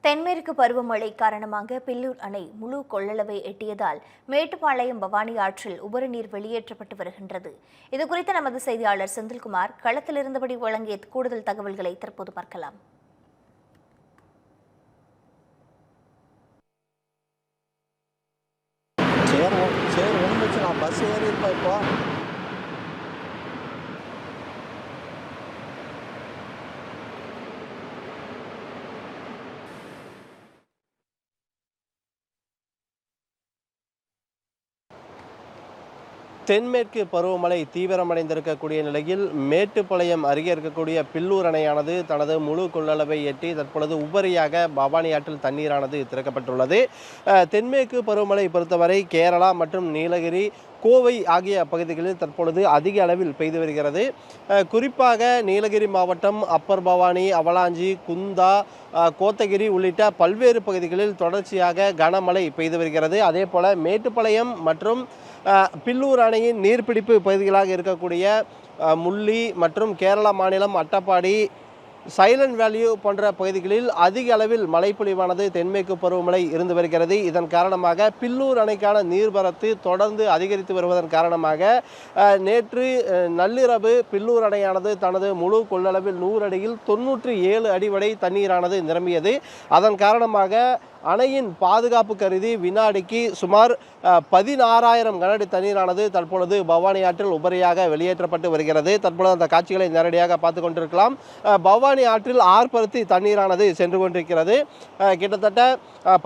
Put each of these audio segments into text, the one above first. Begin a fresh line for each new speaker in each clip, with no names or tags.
தென்மேற்கு பருவமழை காரணமாக பில்லூர் அணை முழு கொள்ளளவை எட்டியதால் மேட்டுப்பாளையம் பவானி ஆற்றில் உபரிநீர் வெளியேற்றப்பட்டு வருகின்றது. இதுகுறித்து நமது செய்தியாளர் செந்தில்குமார் களத்தில் இருந்தபடி வழங்கிய கூடுதல் தகவல்களை தற்போது பார்க்கலாம்.
சரி ஓ- சரி ஒன்று நான் பஸ் ஏறி இருப்பேன் இப்போ தென்மேற்கு பருவமழை தீவிரமடைந்திருக்கக்கூடிய நிலையில் மேட்டுப்பாளையம் அருகே இருக்கக்கூடிய பில்லூர் அணையானது தனது முழு கொள்ளளவை எட்டி தற்பொழுது உபரியாக பவானி ஆற்றில் தண்ணீரானது திறக்கப்பட்டுள்ளது. தென்மேற்கு பருவமழை பொறுத்தவரை கேரளா மற்றும் நீலகிரி கோவை ஆகிய பகுதிகளில் தற்பொழுது அதிக அளவில் பெய்து வருகிறது. குறிப்பாக நீலகிரி மாவட்டம் அப்பர் பவானி அவலாஞ்சி குந்தா கோத்தகிரி உள்ளிட்ட பல்வேறு பகுதிகளில் தொடர்ச்சியாக கனமழை பெய்து வருகிறது. அதே போல் மேட்டுப்பாளையம் மற்றும் பில்லூர் அணையின் நீர்பிடிப்பு பகுதிகளாக இருக்கக்கூடிய முள்ளி மற்றும் கேரள மாநிலம் அட்டப்பாடி சைலண்ட் வேல்யூ போன்ற பகுதிகளில் அதிக அளவில் மழைப்பொழிவானது தென்மேற்கு பருவமழை இருந்து வருகிறது. இதன் காரணமாக பில்லூர் அணைக்கான நீர்வரத்து தொடர்ந்து அதிகரித்து வருவதன் காரணமாக நேற்று நள்ளிரவு பில்லூர் அணையானது தனது முழு கொள்ளளவில் நூறு அடியில் தொன்னூற்றி ஏழு அடி வரை தண்ணீரானது நிரம்பியது. அதன் காரணமாக அணையின் பாதுகாப்பு கருதி வினாடிக்கு சுமார் பதினாறாயிரம் கனஅடி தண்ணீரானது தற்பொழுது பவானி ஆற்றில் உபரியாக வெளியேற்றப்பட்டு வருகிறது. தற்பொழுது அந்த காட்சிகளை நேரடியாக பார்த்து கொண்டிருக்கலாம். பவானி ஆற்றில் ஆர்ப்பருத்தி தண்ணீரானது சென்று கொண்டிருக்கிறது. கிட்டத்தட்ட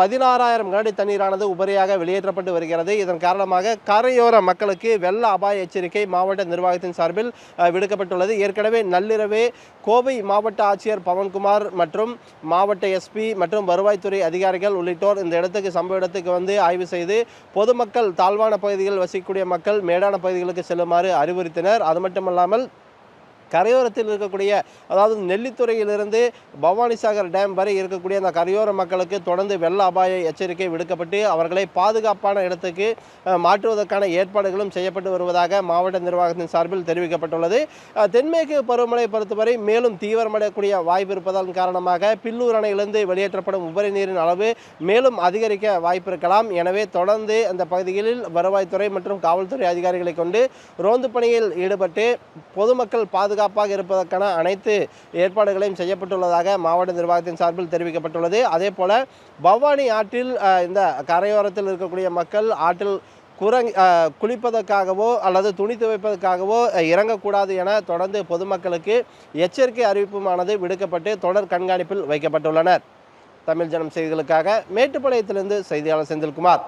பதினாறாயிரம் கனஅடி தண்ணீரானது உபரியாக வெளியேற்றப்பட்டு வருகிறது. இதன் காரணமாக கரையோர மக்களுக்கு வெள்ள அபாய எச்சரிக்கை மாவட்ட நிர்வாகத்தின் சார்பில் விடுக்கப்பட்டுள்ளது. ஏற்கனவே நள்ளிரவே கோவை மாவட்ட ஆட்சியர் பவன்குமார் மற்றும் மாவட்ட எஸ்பி மற்றும் வருவாய்த்துறை அதிகாரிகள் உள்ளிட்டோர் இந்த இடத்துக்கு சம்பவ இடத்துக்கு வந்து ஆய்வு செய்து பொதுமக்கள் தாழ்வான பகுதிகளில் வசிக்கக்கூடிய மக்கள் மேடான பகுதிகளுக்கு செல்லுமாறு அறிவுறுத்தினர். அது மட்டுமல்லாமல் கரையோரத்தில் இருக்கக்கூடிய அதாவது நெல்லித்துறையிலிருந்து பவானிசாகர் டேம் வரை இருக்கக்கூடிய அந்த கரையோர மக்களுக்கு தொடர்ந்து வெள்ள அபாய எச்சரிக்கை விடுக்கப்பட்டு அவர்களை பாதுகாப்பான இடத்துக்கு மாற்றுவதற்கான ஏற்பாடுகளும் செய்யப்பட்டு வருவதாக மாவட்ட நிர்வாகத்தின் சார்பில் தெரிவிக்கப்பட்டுள்ளது. தென்மேற்கு பருவமழை பொறுத்தவரை மேலும் தீவிரமடையக்கூடிய வாய்ப்பு இருப்பதன் காரணமாக பில்லூர் அணையிலிருந்து வெளியேற்றப்படும் உபரி நீரின் அளவு மேலும் அதிகரிக்க வாய்ப்பு இருக்கலாம். எனவே தொடர்ந்து அந்த பகுதிகளில் வருவாய்த்துறை மற்றும் காவல்துறை அதிகாரிகளை கொண்டு ரோந்து பணியில் ஈடுபட்டு பொதுமக்கள் பாதுகாப்பு பாதுகாப்பாக இருப்பதற்கான அனைத்து ஏற்பாடுகளையும் செய்யப்பட்டுள்ளதாக மாவட்ட நிர்வாகத்தின் சார்பில் தெரிவிக்கப்பட்டுள்ளது. அதே போல பவானி ஆற்றில் இந்த கரையோரத்தில் இருக்கக்கூடிய மக்கள் ஆற்றில் குரங் குளிப்பதற்காகவோ அல்லது துணி துவைப்பதற்காகவோ இறங்கக்கூடாது என தொடர்ந்து பொதுமக்களுக்கு எச்சரிக்கை அறிவிப்புமானது விடுக்கப்பட்டு தொடர் கண்காணிப்பில் வைக்கப்பட்டுள்ளனர். தமிழ் ஜனம் செய்திகளுக்காக மேட்டுப்பாளையத்திலிருந்து செய்தியாளர் செந்தில்குமார்.